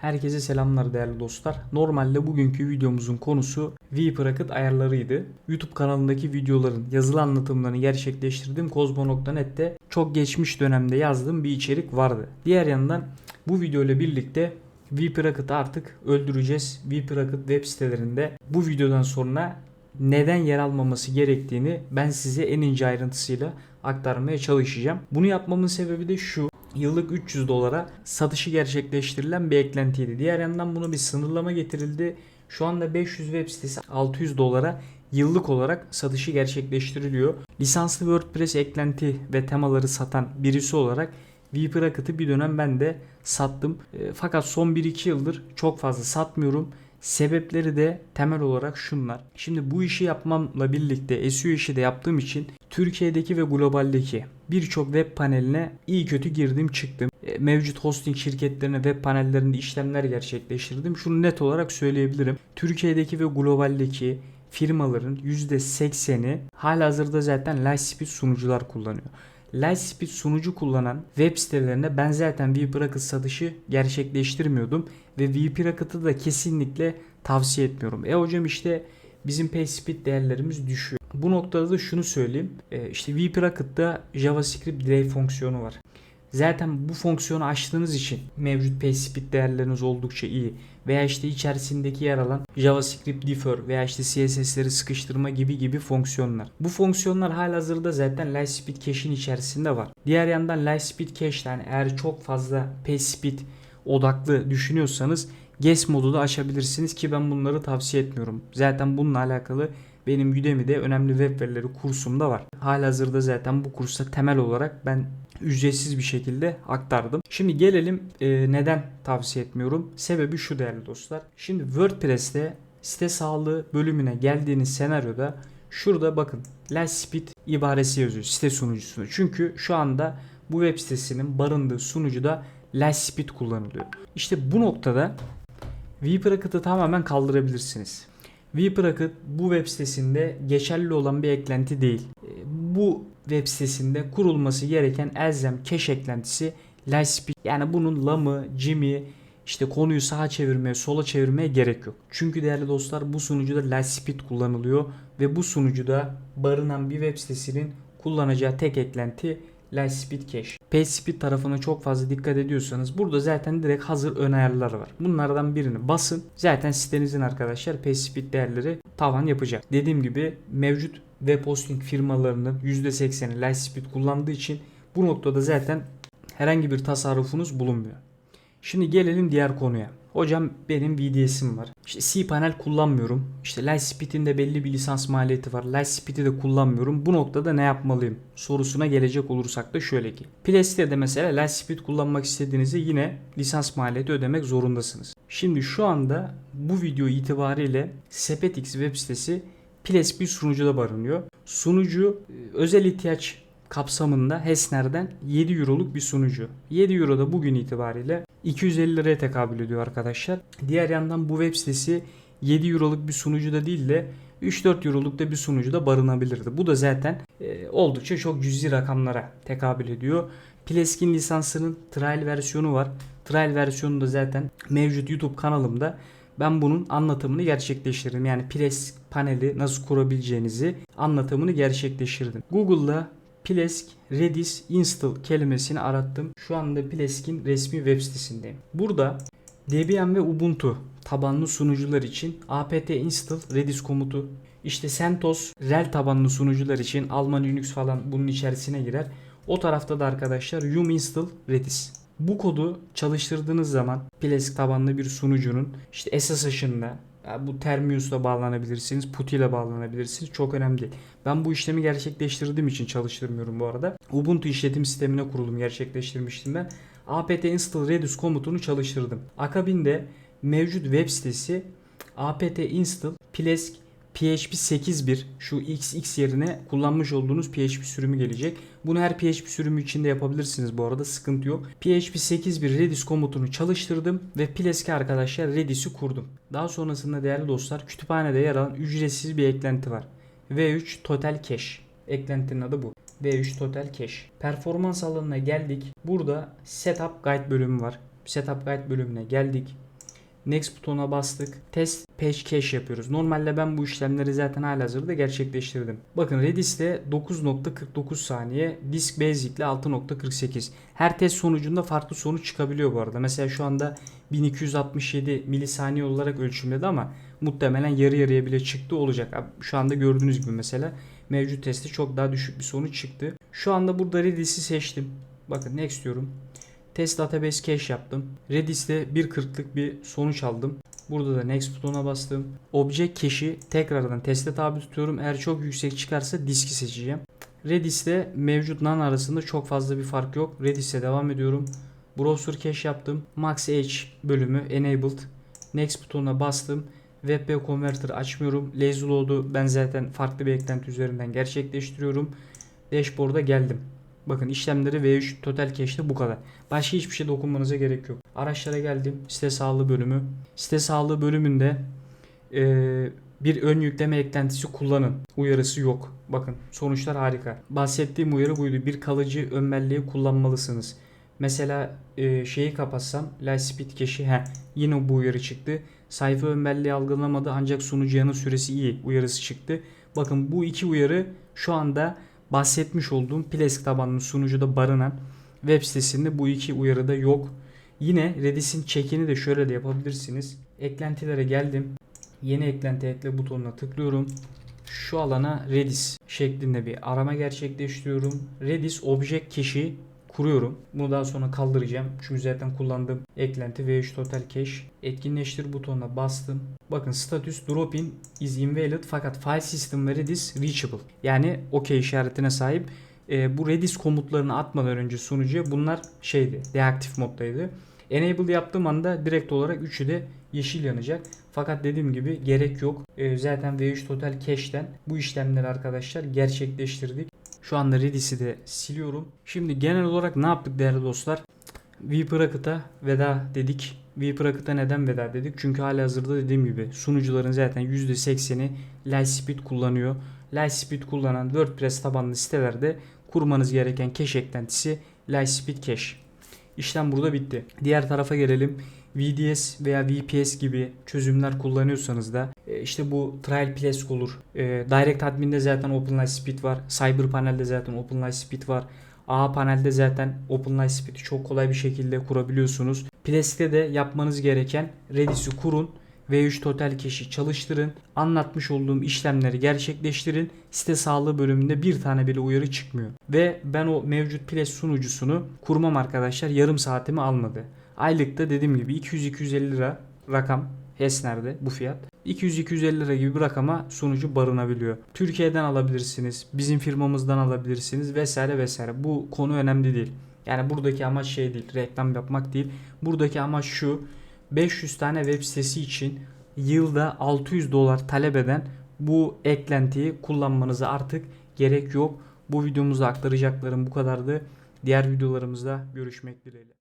Herkese selamlar değerli dostlar. Normalde bugünkü videomuzun konusu VProcket ayarlarıydı. YouTube kanalındaki videoların yazılı anlatımlarını gerçekleştirdiğim Kozmo.net'te çok geçmiş dönemde yazdığım bir içerik vardı. Diğer yandan bu video ile birlikte VProcket'ı artık öldüreceğiz. VProcket web sitelerinde bu videodan sonra neden yer almaması gerektiğini ben size en ince ayrıntısıyla aktarmaya çalışacağım. Bunu yapmamın sebebi de şu. Yıllık 300 dolara satışı gerçekleştirilen bir eklentiydi. Diğer yandan bunu bir sınırlama getirildi. Şu anda 500 web sitesi 600 dolara yıllık olarak satışı gerçekleştiriliyor. Lisanslı WordPress eklenti ve temaları satan birisi olarak VProcket'ı bir dönem ben de sattım. E, fakat son 1-2 yıldır çok fazla satmıyorum. Sebepleri de temel olarak şunlar. Şimdi bu işi yapmamla birlikte SEO işi de yaptığım için Türkiye'deki ve globaldeki birçok web paneline iyi kötü girdim çıktım. E, Mevcut hosting şirketlerine web panellerinde işlemler gerçekleştirdim. Şunu net olarak söyleyebilirim. Türkiye'deki ve globaldeki firmaların %80'i halihazırda zaten Lightspeed sunucular kullanıyor. Lightspeed sunucu kullanan web sitelerine ben zaten VProcket satışı gerçekleştirmiyordum ve VProcket'ı da kesinlikle tavsiye etmiyorum. E hocam işte bizim PageSpeed değerlerimiz düşüyor. Bu noktada da şunu söyleyeyim. E, işte VProcket'ta JavaScript delay fonksiyonu var. Zaten bu fonksiyonu açtığınız için mevcut PageSpeed değerleriniz oldukça iyi. Veya işte içerisindeki yer alan JavaScript defer veya işte CSS'leri sıkıştırma gibi gibi fonksiyonlar. Bu fonksiyonlar halihazırda zaten Lightspeed Cache'in içerisinde var. Diğer yandan Lightspeed Cache yani eğer çok fazla PageSpeed odaklı düşünüyorsanız guest modu da açabilirsiniz ki ben bunları tavsiye etmiyorum. Zaten bununla alakalı benim Udemy'de önemli web verileri kursumda var. Halihazırda zaten bu kursta temel olarak ben ücretsiz bir şekilde aktardım. Şimdi gelelim e, neden tavsiye etmiyorum. Sebebi şu değerli dostlar. Şimdi WordPress'te site sağlığı bölümüne geldiğiniz senaryoda şurada bakın last speed ibaresi yazıyor site sunucusunu. Çünkü şu anda bu web sitesinin barındığı sunucuda last speed kullanılıyor. İşte bu noktada VProcket'ı tamamen kaldırabilirsiniz. VProcket bu web sitesinde geçerli olan bir eklenti değil. E, Bu web sitesinde kurulması gereken elzem cache eklentisi Lightspeed. Yani bunun lamı, cimi, işte konuyu sağa çevirmeye, sola çevirmeye gerek yok. Çünkü değerli dostlar bu sunucuda Lightspeed kullanılıyor ve bu sunucuda barınan bir web sitesinin kullanacağı tek eklenti Lightspeed Cache. PageSpeed tarafına çok fazla dikkat ediyorsanız burada zaten direkt hazır ön ayarlar var. Bunlardan birini basın. Zaten sitenizin arkadaşlar PageSpeed değerleri tavan yapacak. Dediğim gibi mevcut web hosting firmalarının %80'i Lightspeed kullandığı için bu noktada zaten herhangi bir tasarrufunuz bulunmuyor. Şimdi gelelim diğer konuya. Hocam benim VDS'im var. İşte cPanel kullanmıyorum. İşte Lightspeed'in belli bir lisans maliyeti var. Lightspeed'i de kullanmıyorum. Bu noktada ne yapmalıyım? Sorusuna gelecek olursak da şöyle ki. Place'de mesela Lightspeed kullanmak istediğinizde yine lisans maliyeti ödemek zorundasınız. Şimdi şu anda bu video itibariyle Sepetix web sitesi Ples sunucuda barınıyor. Sunucu e, özel ihtiyaç kapsamında Hesner'den 7 euroluk bir sunucu. 7 euro da bugün itibariyle 250 liraya tekabül ediyor arkadaşlar. Diğer yandan bu web sitesi 7 euroluk bir sunucu da değil de 3-4 euroluk da bir sunucuda barınabilirdi. Bu da zaten e, oldukça çok cüzi rakamlara tekabül ediyor. Pleskin lisansının trial versiyonu var. Trial versiyonu da zaten mevcut YouTube kanalımda ben bunun anlatımını gerçekleştirdim. Yani Plesk paneli nasıl kurabileceğinizi anlatımını gerçekleştirdim. Google'da Plesk Redis install kelimesini arattım. Şu anda Plesk'in resmi web sitesindeyim. Burada Debian ve Ubuntu tabanlı sunucular için apt install Redis komutu. İşte CentOS rel tabanlı sunucular için Alman Linux falan bunun içerisine girer. O tarafta da arkadaşlar yum install Redis. Bu kodu çalıştırdığınız zaman Plesk tabanlı bir sunucunun işte SSH'ında ya bu Termius'la bağlanabilirsiniz, PuTTY ile bağlanabilirsiniz. Çok önemli değil. Ben bu işlemi gerçekleştirdiğim için çalıştırmıyorum bu arada. Ubuntu işletim sistemine kurulum gerçekleştirmiştim ben. apt install redis komutunu çalıştırdım. Akabinde mevcut web sitesi apt install plesk PHP 8.1 şu XX yerine kullanmış olduğunuz PHP sürümü gelecek. Bunu her PHP sürümü içinde yapabilirsiniz bu arada sıkıntı yok. PHP 8.1 Redis komutunu çalıştırdım ve Plesk'e arkadaşlar Redis'i kurdum. Daha sonrasında değerli dostlar kütüphanede yer alan ücretsiz bir eklenti var. V3 Total Cache. Eklentinin adı bu. V3 Total Cache. Performans alanına geldik. Burada Setup Guide bölümü var. Setup Guide bölümüne geldik. Next butonuna bastık. Test page cache yapıyoruz. Normalde ben bu işlemleri zaten halihazırda gerçekleştirdim. Bakın Redis'te 9.49 saniye, Disk Basic'le 6.48. Her test sonucunda farklı sonuç çıkabiliyor bu arada. Mesela şu anda 1267 milisaniye olarak ölçümledi ama muhtemelen yarı yarıya bile çıktı olacak. Şu anda gördüğünüz gibi mesela mevcut testte çok daha düşük bir sonuç çıktı. Şu anda burada Redis'i seçtim. Bakın next diyorum. Test database cache yaptım. Redis'te 1.40'lık bir sonuç aldım. Burada da next butona bastım. Object cache'i tekrardan teste tabi tutuyorum. Eğer çok yüksek çıkarsa diski seçeceğim. Redis'te mevcut NaN arasında çok fazla bir fark yok. Redis'e devam ediyorum. Browser cache yaptım. Max Edge bölümü enabled. Next butonuna bastım. WebP Converter açmıyorum. Lazy Load'u ben zaten farklı bir eklenti üzerinden gerçekleştiriyorum. Dashboard'a geldim. Bakın işlemleri V3 Total Cache'de bu kadar. Başka hiçbir şey dokunmanıza gerek yok. Araçlara geldim. Site sağlığı bölümü. Site sağlığı bölümünde eee, bir ön yükleme eklentisi kullanın. Uyarısı yok. Bakın sonuçlar harika. Bahsettiğim uyarı buydu. Bir kalıcı ön kullanmalısınız. Mesela e, şeyi kapatsam Lightspeed cache'i he, yine bu uyarı çıktı. Sayfa ön belleği algılamadı ancak sunucuyanın süresi iyi uyarısı çıktı. Bakın bu iki uyarı şu anda bahsetmiş olduğum Plesk tabanlı sunucuda barınan web sitesinde bu iki uyarı da yok. Yine Redis'in check'ini de şöyle de yapabilirsiniz. Eklentilere geldim. Yeni eklenti ekle butonuna tıklıyorum. Şu alana Redis şeklinde bir arama gerçekleştiriyorum. Redis Object Cache'i kuruyorum. Bunu daha sonra kaldıracağım. Çünkü zaten kullandığım eklenti V3 Total Cache. Etkinleştir butonuna bastım. Bakın status drop-in is invalid fakat file system ve Redis reachable. Yani OK işaretine sahip. Ee, bu Redis komutlarını atmadan önce sunucuya bunlar şeydi. Deaktif moddaydı. Enable yaptığım anda direkt olarak üçü de yeşil yanacak. Fakat dediğim gibi gerek yok. Ee, zaten V3 Total Cache'den bu işlemleri arkadaşlar gerçekleştirdik. Şu anda Redis'i de siliyorum. Şimdi genel olarak ne yaptık değerli dostlar? vProcket'a veda dedik. vProcket'a neden veda dedik? Çünkü hali hazırda dediğim gibi sunucuların zaten %80'i Lightspeed kullanıyor. Lightspeed kullanan WordPress tabanlı sitelerde kurmanız gereken cache eklentisi Lightspeed Cache. İşlem burada bitti. Diğer tarafa gelelim. VDS veya VPS gibi çözümler kullanıyorsanız da e, işte bu Trial Plesk olur. E, Direct Admin'de zaten OpenLightspeed var. CyberPanel'de zaten OpenLightspeed var. A panelde zaten OpenLightspeed'i çok kolay bir şekilde kurabiliyorsunuz. Plesk'te de yapmanız gereken Redis'i kurun. V3 Total Cache'i çalıştırın. Anlatmış olduğum işlemleri gerçekleştirin. Site sağlığı bölümünde bir tane bile uyarı çıkmıyor. Ve ben o mevcut Plesk sunucusunu kurmam arkadaşlar yarım saatimi almadı. Aylıkta dediğim gibi 200-250 lira rakam Hesner'de bu fiyat. 200-250 lira gibi bir rakama sunucu barınabiliyor. Türkiye'den alabilirsiniz, bizim firmamızdan alabilirsiniz vesaire vesaire. Bu konu önemli değil. Yani buradaki amaç şey değil, reklam yapmak değil. Buradaki amaç şu. 500 tane web sitesi için yılda 600 dolar talep eden bu eklentiyi kullanmanıza artık gerek yok. Bu videomuzda aktaracaklarım bu kadardı. Diğer videolarımızda görüşmek dileğiyle.